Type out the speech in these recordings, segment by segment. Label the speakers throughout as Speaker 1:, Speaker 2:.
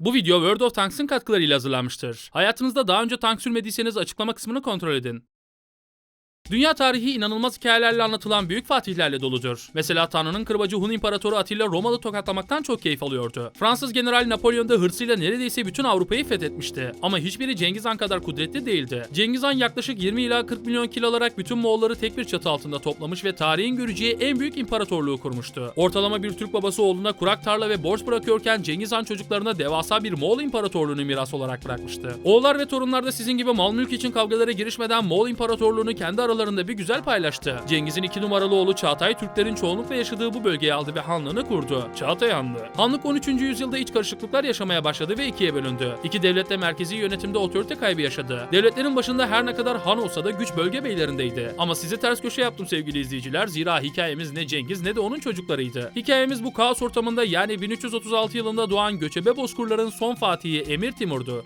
Speaker 1: Bu video World of Tanks'ın katkılarıyla hazırlanmıştır. Hayatınızda daha önce tank sürmediyseniz açıklama kısmını kontrol edin. Dünya tarihi inanılmaz hikayelerle anlatılan büyük fatihlerle doludur. Mesela Tanrı'nın kırbacı Hun İmparatoru Atilla Romalı tokatlamaktan çok keyif alıyordu. Fransız General Napolyon da hırsıyla neredeyse bütün Avrupa'yı fethetmişti. Ama hiçbiri Cengiz Han kadar kudretli değildi. Cengiz Han yaklaşık 20 ila 40 milyon kilo alarak bütün Moğolları tek bir çatı altında toplamış ve tarihin göreceği en büyük imparatorluğu kurmuştu. Ortalama bir Türk babası oğluna kurak tarla ve borç bırakıyorken Cengiz Han çocuklarına devasa bir Moğol İmparatorluğunu miras olarak bırakmıştı. Oğullar ve torunlar da sizin gibi mal mülk için kavgalara girişmeden Moğol İmparatorluğunu kendi aralarında bir güzel paylaştı. Cengiz'in iki numaralı oğlu Çağatay Türklerin çoğunlukla yaşadığı bu bölgeyi aldı ve hanlığını kurdu. Çağatay Hanlığı. Hanlık 13. yüzyılda iç karışıklıklar yaşamaya başladı ve ikiye bölündü. İki devlet de merkezi yönetimde otorite kaybı yaşadı. Devletlerin başında her ne kadar han olsa da güç bölge beylerindeydi. Ama size ters köşe yaptım sevgili izleyiciler. Zira hikayemiz ne Cengiz ne de onun çocuklarıydı. Hikayemiz bu kaos ortamında yani 1336 yılında doğan göçebe bozkurların son fatihi Emir Timur'du.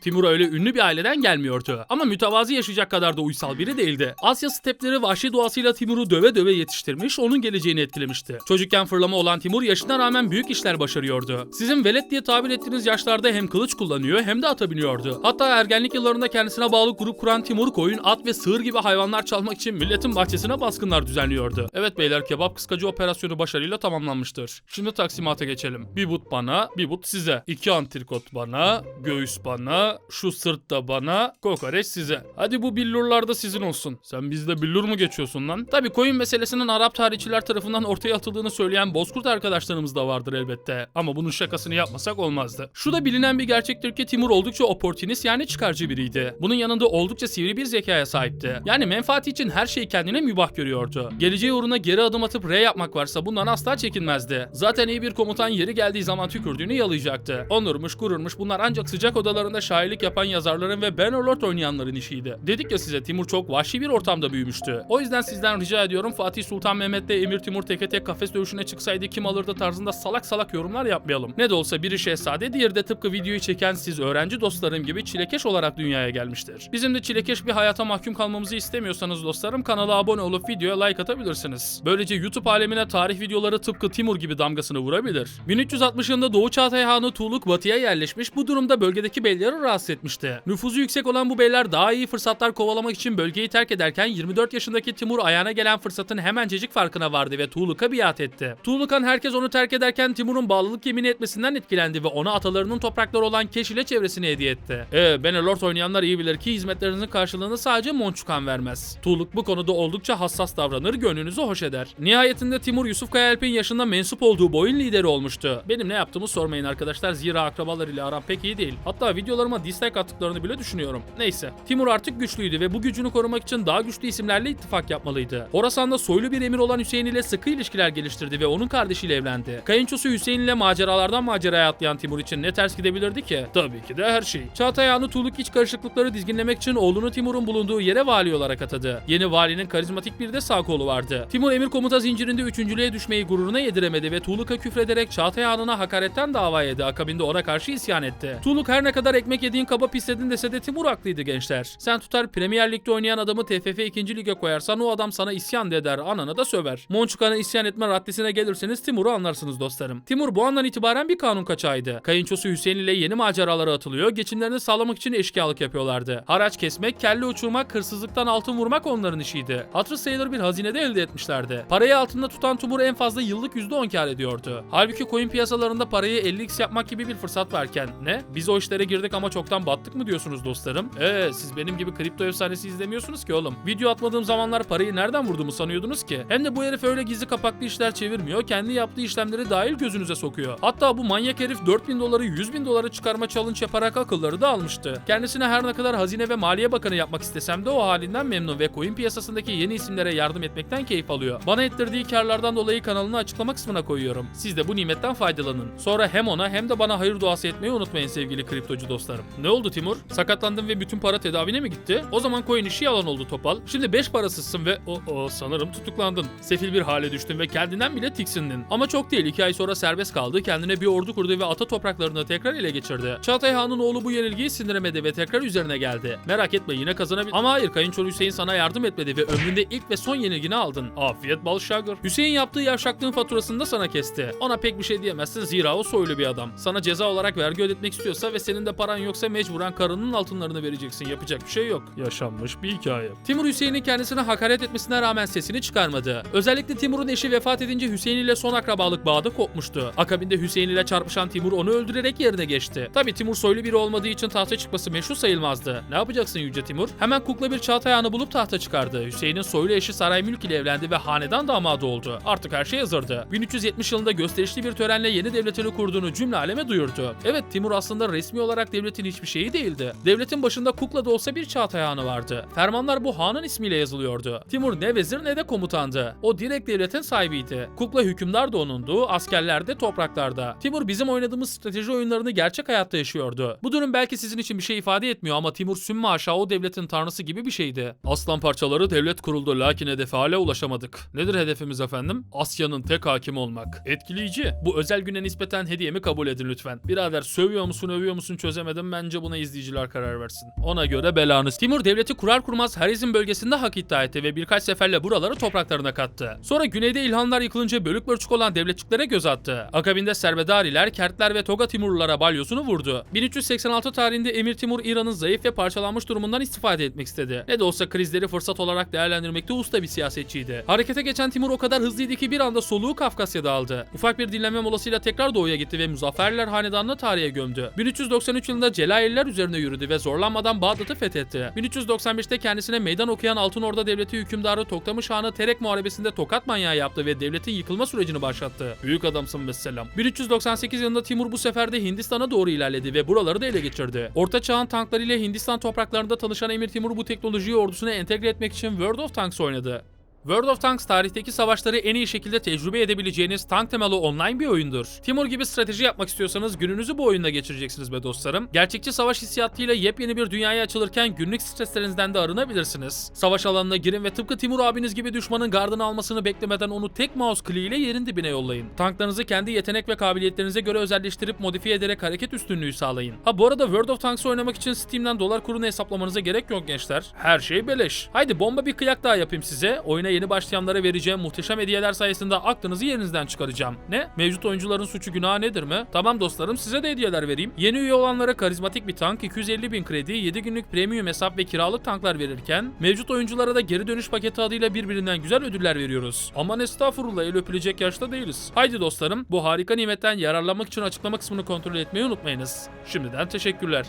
Speaker 1: Timur öyle ünlü bir aileden gelmiyordu. Ama mütevazi yaşayacak kadar da uysal biri değildi. Asya stepleri vahşi doğasıyla Timur'u döve döve yetiştirmiş, onun geleceğini etkilemişti. Çocukken fırlama olan Timur yaşına rağmen büyük işler başarıyordu. Sizin velet diye tabir ettiğiniz yaşlarda hem kılıç kullanıyor hem de ata biniyordu. Hatta ergenlik yıllarında kendisine bağlı grup kuran Timur koyun, at ve sığır gibi hayvanlar çalmak için milletin bahçesine baskınlar düzenliyordu. Evet beyler kebap kıskacı operasyonu başarıyla tamamlanmıştır. Şimdi taksimata geçelim. Bir but bana, bir but size. İki antrikot bana, göğüs bana, şu sırt da bana, kokoreç size. Hadi bu billurlar da sizin olsun. Sen bizde billur mu geçiyorsun lan? Tabi koyun meselesinin Arap tarihçiler tarafından ortaya atıldığını söyleyen bozkurt arkadaşlarımız da vardır elbette. Ama bunun şakasını yapmasak olmazdı. Şu da bilinen bir gerçektir ki Timur oldukça opportunist yani çıkarcı biriydi. Bunun yanında oldukça sivri bir zekaya sahipti. Yani menfaati için her şeyi kendine mübah görüyordu. Geleceği uğruna geri adım atıp R yapmak varsa bundan asla çekinmezdi. Zaten iyi bir komutan yeri geldiği zaman tükürdüğünü yalayacaktı. Onurmuş, gururmuş bunlar ancak sıcak odalarında şairlik yapan yazarların ve Bannerlord oynayanların işiydi. Dedik ya size Timur çok vahşi bir ortamda büyümüştü. O yüzden sizden rica ediyorum Fatih Sultan Mehmet'le Emir Timur teke tek kafes dövüşüne çıksaydı kim alırdı tarzında salak salak yorumlar yapmayalım. Ne de olsa biri şehzade diğeri de tıpkı videoyu çeken siz öğrenci dostlarım gibi çilekeş olarak dünyaya gelmiştir. Bizim de çilekeş bir hayata mahkum kalmamızı istemiyorsanız dostlarım kanala abone olup videoya like atabilirsiniz. Böylece YouTube alemine tarih videoları tıpkı Timur gibi damgasını vurabilir. 1360 yılında Doğu Çağatay Hanı Tuğluk batıya yerleşmiş bu durumda bölgedeki beyleri rahatsız etmişti. Nüfuzu yüksek olan bu beyler daha iyi fırsatlar kovalamak için bölgeyi terk ederken 24 yaşındaki Timur ayağına gelen fırsatın hemencecik farkına vardı ve Tuğluk'a biat etti. Tuğlukan herkes onu terk ederken Timur'un bağlılık yemini etmesinden etkilendi ve ona atalarının toprakları olan Keş ile çevresini hediye etti. Ee, Benelord oynayanlar iyi bilir ki hizmetlerinizin karşılığını sadece Monçukan vermez. Tuğluk bu konuda oldukça hassas davranır, gönlünüzü hoş eder. Nihayetinde Timur Yusuf Kayalp'in yaşında mensup olduğu boyun lideri olmuştu. Benim ne yaptığımı sormayın arkadaşlar zira akrabalarıyla aram pek iyi değil. Hatta videolarıma dislike attıklarını bile düşünüyorum. Neyse. Timur artık güçlüydü ve bu gücünü korumak için daha güçlü isimlerle ittifak yapmalıydı. Horasan'da soylu bir emir olan Hüseyin ile sıkı ilişkiler geliştirdi ve onun kardeşiyle evlendi. Kayınçosu Hüseyin ile maceralardan maceraya atlayan Timur için ne ters gidebilirdi ki? Tabii ki de her şey. Çağatay Hanı Tuğluk iç karışıklıkları dizginlemek için oğlunu Timur'un bulunduğu yere vali olarak atadı. Yeni valinin karizmatik bir de sağ kolu vardı. Timur emir komuta zincirinde üçüncülüğe düşmeyi gururuna yediremedi ve Tuğluk'a küfrederek Çağatay Hanı'na hakaretten dava yedi. Akabinde ona karşı isyan etti. Tuğluk her ne kadar ekmek yediğin kaba pisledin dese de Timur haklıydı gençler. Sen tutar Premier Lig'de oynayan adamı TFF 2. Lig'e koyarsan o adam sana isyan da eder, anana da söver. Monçukan'a isyan etme raddesine gelirseniz Timur'u anlarsınız dostlarım. Timur bu andan itibaren bir kanun kaçağıydı. Kayınçosu Hüseyin ile yeni maceralara atılıyor, geçimlerini sağlamak için eşkıyalık yapıyorlardı. Haraç kesmek, kelle uçurmak, hırsızlıktan altın vurmak onların işiydi. Hatırı sayılır bir hazinede elde etmişlerdi. Parayı altında tutan Timur en fazla yıllık %10 kar ediyordu. Halbuki coin piyasalarında parayı 50x yapmak gibi bir fırsat varken ne? Biz o işlere girdik ama çoktan battık mı diyorsunuz dostlarım? Eee siz benim gibi kripto efsanesi izlemiyorsunuz ki oğlum. Video atmadığım zamanlar parayı nereden vurduğumu sanıyordunuz ki? Hem de bu herif öyle gizli kapaklı işler çevirmiyor. Kendi yaptığı işlemleri dahil gözünüze sokuyor. Hatta bu manyak herif 4000 doları 100 bin doları çıkarma challenge yaparak akılları da almıştı. Kendisine her ne kadar hazine ve maliye bakanı yapmak istesem de o halinden memnun ve coin piyasasındaki yeni isimlere yardım etmekten keyif alıyor. Bana ettirdiği karlardan dolayı kanalını açıklama kısmına koyuyorum. Siz de bu nimetten faydalanın. Sonra hem ona hem de bana hayır duası etmeyi unutmayın sevgili kriptocu dostlarım. Sanırım. Ne oldu Timur? Sakatlandın ve bütün para tedavine mi gitti? O zaman coin işi yalan oldu Topal. Şimdi beş parasızsın ve o, o sanırım tutuklandın. Sefil bir hale düştün ve kendinden bile tiksindin. Ama çok değil. iki ay sonra serbest kaldı. Kendine bir ordu kurdu ve ata topraklarını tekrar ele geçirdi. Çağatay Han'ın oğlu bu yenilgiyi sindiremedi ve tekrar üzerine geldi. Merak etme yine kazanabilir. Ama hayır kayınçolu Hüseyin sana yardım etmedi ve ömründe ilk ve son yenilgini aldın. Afiyet bal şagır. Hüseyin yaptığı yavşaklığın faturasını da sana kesti. Ona pek bir şey diyemezsin zira o soylu bir adam. Sana ceza olarak vergi ödetmek istiyorsa ve senin de paran yoksa mecburen karının altınlarını vereceksin. Yapacak bir şey yok. Yaşanmış bir hikaye. Timur Hüseyin'in kendisine hakaret etmesine rağmen sesini çıkarmadı. Özellikle Timur'un eşi vefat edince Hüseyin ile son akrabalık bağı da kopmuştu. Akabinde Hüseyin ile çarpışan Timur onu öldürerek yerine geçti. Tabi Timur soylu biri olmadığı için tahta çıkması meşru sayılmazdı. Ne yapacaksın Yüce Timur? Hemen kukla bir Çağatay Ağa'nı bulup tahta çıkardı. Hüseyin'in soylu eşi Saray Mülk ile evlendi ve hanedan damadı oldu. Artık her şey hazırdı. 1370 yılında gösterişli bir törenle yeni devletini kurduğunu cümle aleme duyurdu. Evet Timur aslında resmi olarak devletin hiçbir şeyi değildi. Devletin başında kukla da olsa bir Çağatay Hanı vardı. Fermanlar bu hanın ismiyle yazılıyordu. Timur ne vezir ne de komutandı. O direkt devletin sahibiydi. Kukla hükümdar da onundu, askerler de topraklarda. Timur bizim oynadığımız strateji oyunlarını gerçek hayatta yaşıyordu. Bu durum belki sizin için bir şey ifade etmiyor ama Timur sümme aşağı o devletin tanrısı gibi bir şeydi. Aslan parçaları devlet kuruldu lakin hedefe hala ulaşamadık. Nedir hedefimiz efendim? Asya'nın tek hakim olmak. Etkileyici. Bu özel güne nispeten hediyemi kabul edin lütfen. Birader sövüyor musun övüyor musun çözemedim. Bence buna izleyiciler karar versin. Ona göre belanız. Timur devleti kurar kurmaz Harizm bölgesinde hak iddia etti ve birkaç seferle buraları topraklarına kattı. Sonra güneyde İlhanlar yıkılınca bölük bölçük olan devletçiklere göz attı. Akabinde Serbedariler, Kertler ve Toga Timurlulara balyosunu vurdu. 1386 tarihinde Emir Timur İran'ın zayıf ve parçalanmış durumundan istifade etmek istedi. Ne de olsa krizleri fırsat olarak değerlendirmekte usta bir siyasetçiydi. Harekete geçen Timur o kadar hızlıydı ki bir anda soluğu Kafkasya'da aldı. Ufak bir dinlenme molasıyla tekrar doğuya gitti ve Muzafferler hanedanını tarihe gömdü. 1393 yılında Celalililer üzerine yürüdü ve zorlanmadan Bağdat'ı fethetti. 1395'te kendisine meydan okuyan Altın Orda Devleti hükümdarı Toktamış Han'ı Terek Muharebesi'nde tokat manyağı yaptı ve devletin yıkılma sürecini başlattı. Büyük adamsın vesselam. 1398 yılında Timur bu sefer de Hindistan'a doğru ilerledi ve buraları da ele geçirdi. Orta çağın tanklarıyla Hindistan topraklarında tanışan Emir Timur bu teknolojiyi ordusuna entegre etmek için World of Tanks oynadı. World of Tanks tarihteki savaşları en iyi şekilde tecrübe edebileceğiniz tank temalı online bir oyundur. Timur gibi strateji yapmak istiyorsanız gününüzü bu oyunda geçireceksiniz be dostlarım. Gerçekçi savaş hissiyatıyla yepyeni bir dünyaya açılırken günlük streslerinizden de arınabilirsiniz. Savaş alanına girin ve tıpkı Timur abiniz gibi düşmanın gardını almasını beklemeden onu tek mouse kliğiyle yerin dibine yollayın. Tanklarınızı kendi yetenek ve kabiliyetlerinize göre özelleştirip modifiye ederek hareket üstünlüğü sağlayın. Ha bu arada World of Tanks oynamak için Steam'den dolar kurunu hesaplamanıza gerek yok gençler. Her şey beleş. Haydi bomba bir kıyak daha yapayım size. Oyuna yeni başlayanlara vereceğim muhteşem hediyeler sayesinde aklınızı yerinizden çıkaracağım. Ne? Mevcut oyuncuların suçu günahı nedir mi? Tamam dostlarım size de hediyeler vereyim. Yeni üye olanlara karizmatik bir tank, 250 bin kredi, 7 günlük premium hesap ve kiralık tanklar verirken mevcut oyunculara da geri dönüş paketi adıyla birbirinden güzel ödüller veriyoruz. Aman estağfurullah el öpülecek yaşta değiliz. Haydi dostlarım bu harika nimetten yararlanmak için açıklama kısmını kontrol etmeyi unutmayınız. Şimdiden teşekkürler.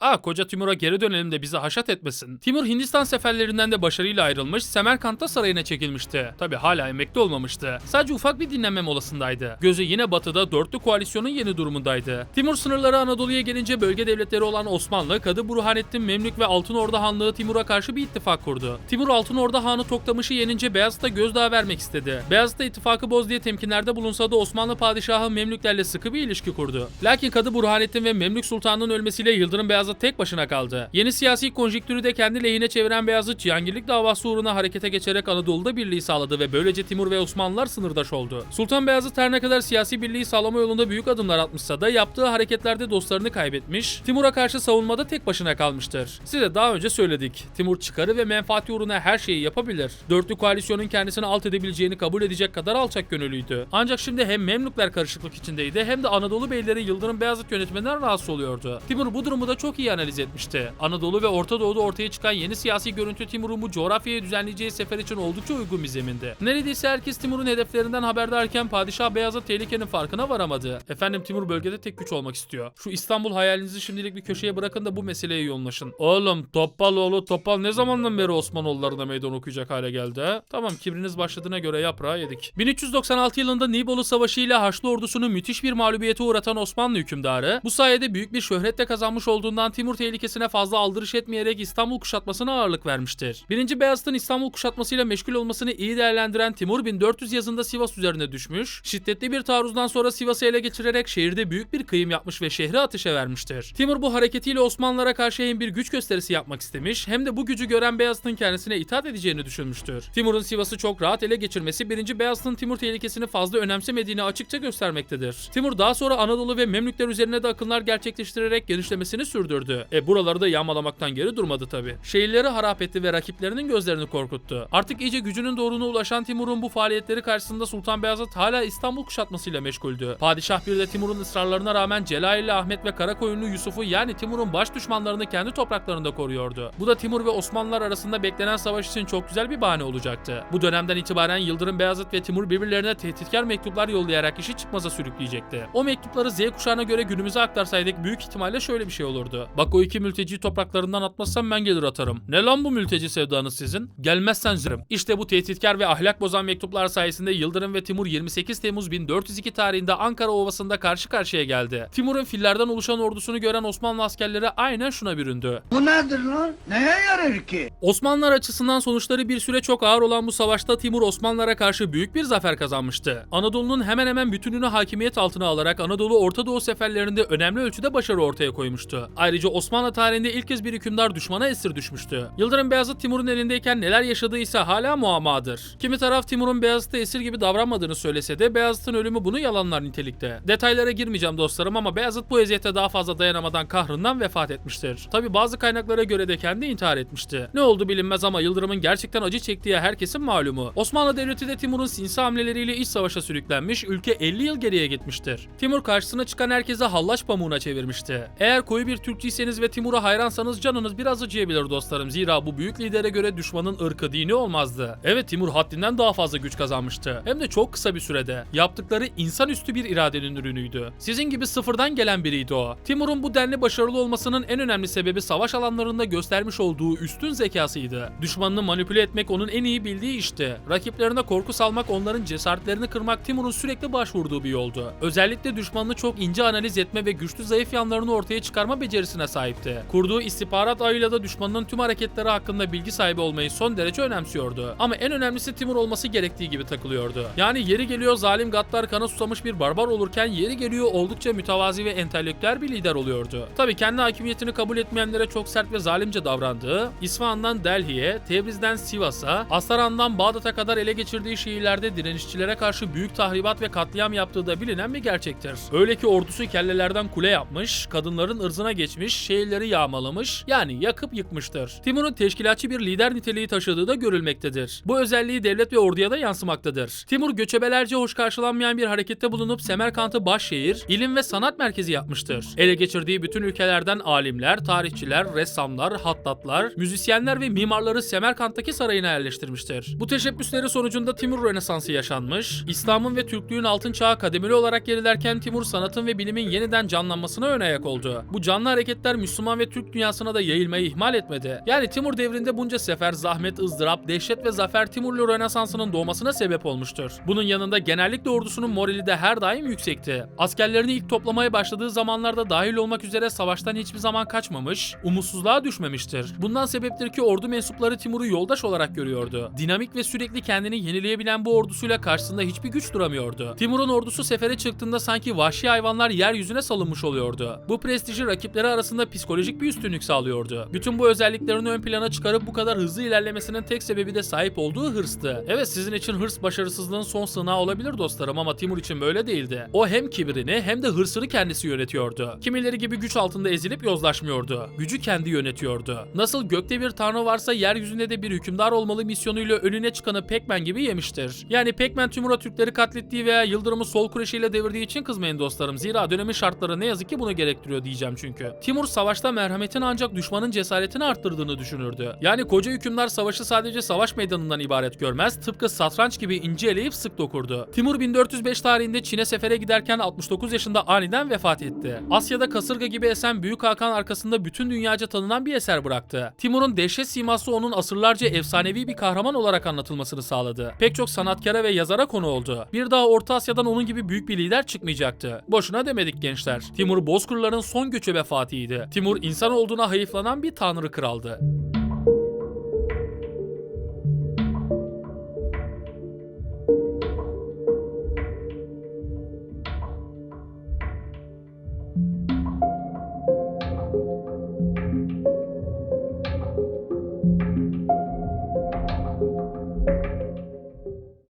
Speaker 1: Aa koca Timur'a geri dönelim de bizi haşat etmesin. Timur Hindistan seferlerinden de başarıyla ayrılmış, Semerkant'ta sarayına çekilmişti. Tabi hala emekli olmamıştı. Sadece ufak bir dinlenme molasındaydı. Gözü yine batıda dörtlü koalisyonun yeni durumundaydı. Timur sınırları Anadolu'ya gelince bölge devletleri olan Osmanlı, Kadı Burhanettin, Memlük ve Altın Orda Hanlığı Timur'a karşı bir ittifak kurdu. Timur Altın Orda Hanı Toktamış'ı yenince Beyazıt'a gözdağı vermek istedi. Beyazıt'ta ittifakı boz diye temkinlerde bulunsa da Osmanlı padişahı Memlüklerle sıkı bir ilişki kurdu. Lakin Kadı Burhanettin ve Memlük Sultanı'nın ölmesiyle Yıldırım Beyazıt tek başına kaldı. Yeni siyasi konjüktürü de kendi lehine çeviren Beyazıt Cihangirlik davası uğruna harekete geçerek Anadolu'da birliği sağladı ve böylece Timur ve Osmanlılar sınırdaş oldu. Sultan Beyazıt her ne kadar siyasi birliği sağlama yolunda büyük adımlar atmışsa da yaptığı hareketlerde dostlarını kaybetmiş, Timur'a karşı savunmada tek başına kalmıştır. Size daha önce söyledik. Timur çıkarı ve menfaati uğruna her şeyi yapabilir. Dörtlü koalisyonun kendisini alt edebileceğini kabul edecek kadar alçak gönüllüydü. Ancak şimdi hem Memlükler karışıklık içindeydi hem de Anadolu beyleri Yıldırım Beyazıt yönetiminden rahatsız oluyordu. Timur bu durumu da çok iyi analiz etmişti. Anadolu ve Orta Doğu'da ortaya çıkan yeni siyasi görüntü Timur'un bu coğrafyaya düzenleyeceği sefer için oldukça uygun bir zemindi. Neredeyse herkes Timur'un hedeflerinden haberdarken Padişah Beyazıt tehlikenin farkına varamadı. Efendim Timur bölgede tek güç olmak istiyor. Şu İstanbul hayalinizi şimdilik bir köşeye bırakın da bu meseleye yoğunlaşın. Oğlum Toppaloğlu Topal ne zamandan beri Osmanoğullarına meydan okuyacak hale geldi ha? Tamam kibriniz başladığına göre yaprağı yedik. 1396 yılında Nibolu Savaşı ile Haçlı ordusunu müthiş bir mağlubiyete uğratan Osmanlı hükümdarı bu sayede büyük bir şöhretle kazanmış olduğundan olan Timur tehlikesine fazla aldırış etmeyerek İstanbul kuşatmasına ağırlık vermiştir. 1. Beyazıt'ın İstanbul kuşatmasıyla meşgul olmasını iyi değerlendiren Timur 1400 yazında Sivas üzerine düşmüş, şiddetli bir taarruzdan sonra Sivas'ı ele geçirerek şehirde büyük bir kıyım yapmış ve şehri ateşe vermiştir. Timur bu hareketiyle Osmanlılara karşı hem bir güç gösterisi yapmak istemiş hem de bu gücü gören Beyazıt'ın kendisine itaat edeceğini düşünmüştür. Timur'un Sivas'ı çok rahat ele geçirmesi 1. Beyazıt'ın Timur tehlikesini fazla önemsemediğini açıkça göstermektedir. Timur daha sonra Anadolu ve Memlükler üzerine de akınlar gerçekleştirerek genişlemesini sürdürdü. E buraları da yağmalamaktan geri durmadı tabi. Şehirleri harap etti ve rakiplerinin gözlerini korkuttu. Artık iyice gücünün doğruna ulaşan Timur'un bu faaliyetleri karşısında Sultan Beyazıt hala İstanbul kuşatmasıyla meşguldü. Padişah bir de Timur'un ısrarlarına rağmen Celalli Ahmet ve Karakoyunlu Yusuf'u yani Timur'un baş düşmanlarını kendi topraklarında koruyordu. Bu da Timur ve Osmanlılar arasında beklenen savaş için çok güzel bir bahane olacaktı. Bu dönemden itibaren Yıldırım Beyazıt ve Timur birbirlerine tehditkar mektuplar yollayarak işi çıkmaza sürükleyecekti. O mektupları Z kuşağına göre günümüze aktarsaydık büyük ihtimalle şöyle bir şey olurdu. Bak o iki mülteci topraklarından atmazsam ben gelir atarım. Ne lan bu mülteci sevdanız sizin? Gelmezsen zırım. İşte bu tehditkar ve ahlak bozan mektuplar sayesinde Yıldırım ve Timur 28 Temmuz 1402 tarihinde Ankara Ovası'nda karşı karşıya geldi. Timur'un fillerden oluşan ordusunu gören Osmanlı askerleri aynen şuna büründü.
Speaker 2: Bu nedir lan? Neye yarar ki?
Speaker 1: Osmanlılar açısından sonuçları bir süre çok ağır olan bu savaşta Timur Osmanlılara karşı büyük bir zafer kazanmıştı. Anadolu'nun hemen hemen bütününü hakimiyet altına alarak Anadolu Orta Doğu seferlerinde önemli ölçüde başarı ortaya koymuştu. Ayrıca Osmanlı tarihinde ilk kez bir hükümdar düşmana esir düşmüştü. Yıldırım Beyazıt Timur'un elindeyken neler yaşadığı ise hala muammadır. Kimi taraf Timur'un Beyazıt'a esir gibi davranmadığını söylese de Beyazıt'ın ölümü bunu yalanlar nitelikte. Detaylara girmeyeceğim dostlarım ama Beyazıt bu eziyete daha fazla dayanamadan kahrından vefat etmiştir. Tabi bazı kaynaklara göre de kendi intihar etmişti. Ne oldu bilinmez ama Yıldırım'ın gerçekten acı çektiği herkesin malumu. Osmanlı Devleti de Timur'un sinsi hamleleriyle iç savaşa sürüklenmiş, ülke 50 yıl geriye gitmiştir. Timur karşısına çıkan herkese hallaç pamuğuna çevirmişti. Eğer koyu bir Türkçüyseniz ve Timur'a hayransanız canınız biraz acıyabilir dostlarım. Zira bu büyük lidere göre düşmanın ırkı dini olmazdı. Evet Timur haddinden daha fazla güç kazanmıştı. Hem de çok kısa bir sürede. Yaptıkları insanüstü bir iradenin ürünüydü. Sizin gibi sıfırdan gelen biriydi o. Timur'un bu denli başarılı olmasının en önemli sebebi savaş alanlarında göstermiş olduğu üstün zekasıydı. Düşmanını manipüle etmek onun en iyi bildiği işti. Rakiplerine korku salmak, onların cesaretlerini kırmak Timur'un sürekli başvurduğu bir yoldu. Özellikle düşmanını çok ince analiz etme ve güçlü zayıf yanlarını ortaya çıkarma becerisine sahipti. Kurduğu istihbarat ağıyla da düşmanının tüm hareketleri hakkında bilgi sahibi olmayı son derece önemsiyordu. Ama en önemlisi Timur olması gerektiği gibi takılıyordu. Yani yeri geliyor zalim gaddar kana susamış bir barbar olurken yeri geliyor oldukça mütevazi ve entelektüel bir lider oluyordu. Tabi kendi hakimiyetini kabul etmeyenlere çok sert ve zalimce davrandığı, İsfahan'dan Delhi'ye, Tebriz'den Sivas'a, Astaran'dan Bağdat'a kadar ele geçirdiği şehirlerde direnişçilere karşı büyük tahribat ve katliam yaptığı da bilinen bir gerçektir. Öyle ki ordusu kellelerden kule yapmış, kadınların ırzına geçmiş, şehirleri yağmalamış, yani yakıp yıkmıştır. Timur'un teşkilatçı bir lider niteliği taşıdığı da görülmektedir. Bu özelliği devlet ve orduya da yansımaktadır. Timur göçebelerce hoş karşılanmayan bir harekette bulunup Semerkant'ı başşehir, ilim ve sanat merkezi yapmıştır. Ele geçirdiği bütün ülkelerden alimler, tarihçiler, ressamlar, hattatlar, müzisyenler ve mimarları Semerkant'taki sarayına yerleştirmiştir. Bu teşebbüsleri sonucunda Timur Rönesansı yaşanmış, İslam'ın ve Türklüğün altın çağı kademeli olarak gerilerken Timur sanatın ve bilimin yeniden canlanmasına ön ayak oldu. Bu canlı hareketler Müslüman ve Türk dünyasına da yayılmayı ihmal etmedi. Yani Timur devrinde bunca sefer, zahmet, ızdırap, dehşet ve zafer Timurlu Rönesansı'nın doğmasına sebep olmuştur. Bunun yanında genellikle ordusunun morali de her daim yüksekti. Askerlerini ilk toplamaya başladığı zamanlarda dahil olmak üzere savaştan hiçbir zaman kaçmamış, umutsuzluğa düşmemiştir. Bundan sebeptir ki ordu mensupları Timur'u yoldaş olarak görüyordu. Dinamik ve sürekli kendini yenileyebilen bu ordusuyla karşısında hiçbir güç duramıyordu. Timur'un ordusu sefere çıktığında sanki vahşi hayvanlar yeryüzüne salınmış oluyordu. Bu prestiji rakipleri psikolojik bir üstünlük sağlıyordu. Bütün bu özelliklerini ön plana çıkarıp bu kadar hızlı ilerlemesinin tek sebebi de sahip olduğu hırstı. Evet sizin için hırs başarısızlığın son sığınağı olabilir dostlarım ama Timur için böyle değildi. O hem kibrini hem de hırsını kendisi yönetiyordu. Kimileri gibi güç altında ezilip yozlaşmıyordu. Gücü kendi yönetiyordu. Nasıl gökte bir tanrı varsa yeryüzünde de bir hükümdar olmalı misyonuyla önüne çıkanı Pekmen gibi yemiştir. Yani Pekmen Timur'a Türkleri katlettiği veya Yıldırım'ı sol kureşiyle devirdiği için kızmayın dostlarım. Zira dönemin şartları ne yazık ki bunu gerektiriyor diyeceğim çünkü. Timur savaşta merhametin ancak düşmanın cesaretini arttırdığını düşünürdü. Yani koca hükümdar savaşı sadece savaş meydanından ibaret görmez, tıpkı satranç gibi ince eleyip sık dokurdu. Timur 1405 tarihinde Çin'e sefere giderken 69 yaşında aniden vefat etti. Asya'da kasırga gibi esen Büyük Hakan arkasında bütün dünyaca tanınan bir eser bıraktı. Timur'un dehşet siması onun asırlarca efsanevi bir kahraman olarak anlatılmasını sağladı. Pek çok sanatkara ve yazara konu oldu. Bir daha Orta Asya'dan onun gibi büyük bir lider çıkmayacaktı. Boşuna demedik gençler. Timur Bozkırların son göçebe Fatih Fatih'iydi. Timur insan olduğuna hayıflanan bir tanrı kraldı.